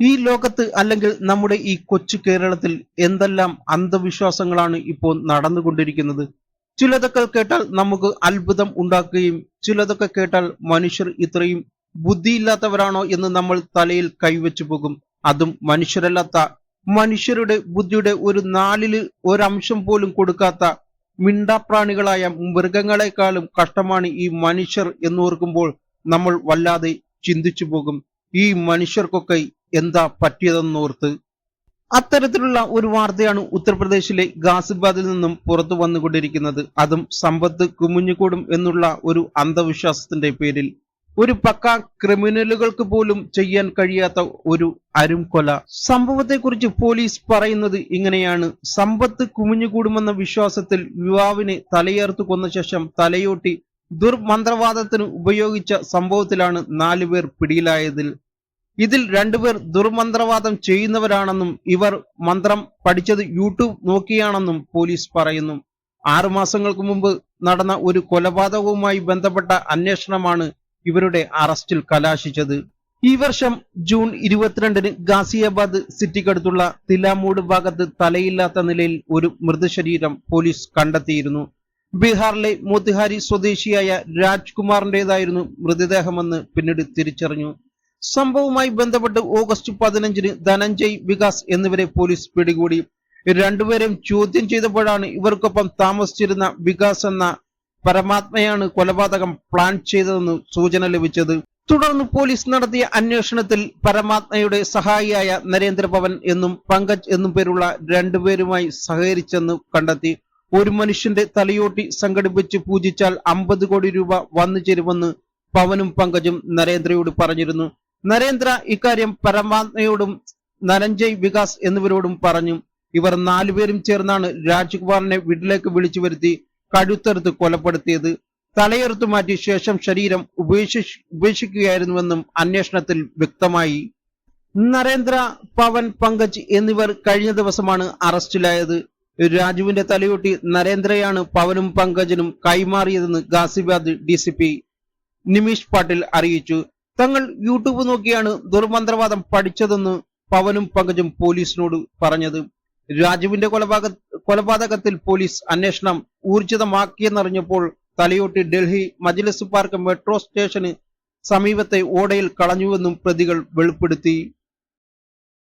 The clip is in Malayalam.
ഈ ലോകത്ത് അല്ലെങ്കിൽ നമ്മുടെ ഈ കൊച്ചു കേരളത്തിൽ എന്തെല്ലാം അന്ധവിശ്വാസങ്ങളാണ് ഇപ്പോൾ നടന്നുകൊണ്ടിരിക്കുന്നത്? ചിലതൊക്കെ കേട്ടാൽ നമുക്ക് അത്ഭുതം ഉണ്ടാക്കുകയും ചിലതൊക്കെ കേട്ടാൽ മനുഷ്യർ ഇത്രയും ബുദ്ധിയില്ലാത്തവരാണോ എന്ന് നമ്മൾ തലയിൽ കൈവച്ചു പോകും. അതും മനുഷ്യരല്ലാത്ത മനുഷ്യരുടെ ബുദ്ധിയുടെ ഒരു നാലിൽ ഒരംശം പോലും കൊടുക്കാത്ത മിണ്ടാപ്രാണികളായ മൃഗങ്ങളെക്കാളും കഷ്ടമാണ് ഈ മനുഷ്യർ എന്നോർക്കുമ്പോൾ നമ്മൾ വല്ലാതെ ചിന്തിച്ചു പോകും. ഈ മനുഷ്യർക്കൊക്കെ എന്താ പറ്റിയതെന്നോർത്ത് അത്തരത്തിലുള്ള ഒരു വാർത്തയാണ് ഉത്തർപ്രദേശിലെ ഗാസിബാദിൽ നിന്നും പുറത്തു വന്നുകൊണ്ടിരിക്കുന്നത്. അതും സമ്പത്ത് കുമിഞ്ഞുകൂടും എന്നുള്ള ഒരു അന്ധവിശ്വാസത്തിന്റെ പേരിൽ. ഒരു പക്ക ക്രിമിനലുകൾക്ക് പോലും ചെയ്യാൻ കഴിയാത്ത ഒരു അരുംകൊല. സംഭവത്തെക്കുറിച്ച് പോലീസ് പറയുന്നത് ഇങ്ങനെയാണ്. സമ്പത്ത് കുമിഞ്ഞുകൂടുമെന്ന വിശ്വാസത്തിൽ യുവാവിനെ തലയേർത്തു കൊന്ന ശേഷം തലയോട്ടി ദുർമന്ത്രവാദത്തിന് ഉപയോഗിച്ച സംഭവത്തിലാണ് നാലുപേർ പിടിയിലായതിൽ. ഇതിൽ രണ്ടുപേർ ദുർമന്ത്രവാദം ചെയ്യുന്നവരാണെന്നും ഇവർ മന്ത്രം പഠിച്ചത് യൂട്യൂബ് നോക്കിയാണെന്നും പോലീസ് പറയുന്നു. ആറു മാസങ്ങൾക്ക് മുമ്പ് നടന്ന ഒരു കൊലപാതകവുമായി ബന്ധപ്പെട്ട അന്വേഷണമാണ് ഇവരുടെ അറസ്റ്റിൽ കലാശിച്ചത്. ഈ വർഷം ജൂൺ ഇരുപത്തിരണ്ടിന് ഗാസിയാബാദ് സിറ്റിക്കടുത്തുള്ള തിലാമൂട് ഭാഗത്ത് തലയില്ലാത്ത നിലയിൽ ഒരു മൃതശരീരം പോലീസ് കണ്ടെത്തിയിരുന്നു. ബീഹാറിലെ മോത്തിഹാരി സ്വദേശിയായ രാജ്കുമാറിന്റേതായിരുന്നു മൃതദേഹമെന്ന് പിന്നീട് തിരിച്ചറിഞ്ഞു. സംഭവവുമായി ബന്ധപ്പെട്ട് ഓഗസ്റ്റ് പതിനഞ്ചിന് ധനഞ്ജയ് വികാസ് എന്നിവരെ പോലീസ് പിടികൂടി. രണ്ടുപേരും ചോദ്യം ചെയ്തപ്പോഴാണ് ഇവർക്കൊപ്പം താമസിച്ചിരുന്ന വികാസ് എന്ന പരമാത്മയാണ് കൊലപാതകം പ്ലാൻ ചെയ്തതെന്ന് സൂചന ലഭിച്ചത്. തുടർന്ന് പോലീസ് നടത്തിയ അന്വേഷണത്തിൽ പരമാത്മയുടെ സഹായിയായ നരേന്ദ്രഭവൻ എന്നും പങ്കജ് എന്നും പേരുള്ള രണ്ടുപേരുമായി സഹകരിച്ചെന്ന് കണ്ടെത്തി. ഒരു മനുഷ്യന്റെ തലയോട്ടി സംഘടിപ്പിച്ച് പൂജിച്ചാൽ അമ്പത് കോടി രൂപ വന്നു ചേരുമെന്ന് പവനും പങ്കജും നരേന്ദ്രയോട് പറഞ്ഞിരുന്നു. നരേന്ദ്ര ഇക്കാര്യം പരമാത്മയോടും നരഞ്ജയ് വികാസ് എന്നിവരോടും പറഞ്ഞു. ഇവർ നാലുപേരും ചേർന്നാണ് രാജ്കുമാറിനെ വീട്ടിലേക്ക് വിളിച്ചു വരുത്തി കഴുത്തെടുത്ത് കൊലപ്പെടുത്തിയത്. തലയെറുത്തു മാറ്റി ശേഷം ശരീരം ഉപേക്ഷിച്ച് ഉപേക്ഷിക്കുകയായിരുന്നുവെന്നും അന്വേഷണത്തിൽ വ്യക്തമായി. നരേന്ദ്ര പവൻ പങ്കജ് എന്നിവർ കഴിഞ്ഞ ദിവസമാണ് അറസ്റ്റിലായത്. രാജുവിന്റെ തലയൊട്ടി നരേന്ദ്രയാണ് പവനും പങ്കജിനും കൈമാറിയതെന്ന് ഗാസിബാദ് ഡി നിമീഷ് പാട്ടിൽ അറിയിച്ചു. തങ്ങൾ യൂട്യൂബ് നോക്കിയാണ് ദുർമന്ത്രവാദം പഠിച്ചതെന്ന് പവനും പങ്കജും പോലീസിനോട് പറഞ്ഞത്. രാജുവിന്റെ കൊലപാത കൊലപാതകത്തിൽ പോലീസ് അന്വേഷണം ഊർജിതമാക്കിയെന്നറിഞ്ഞപ്പോൾ തലയോട്ടി ഡൽഹി മജ്ലിസ് പാർക്ക് മെട്രോ സ്റ്റേഷന് സമീപത്തെ ഓടയിൽ കളഞ്ഞുവെന്നും പ്രതികൾ വെളിപ്പെടുത്തി.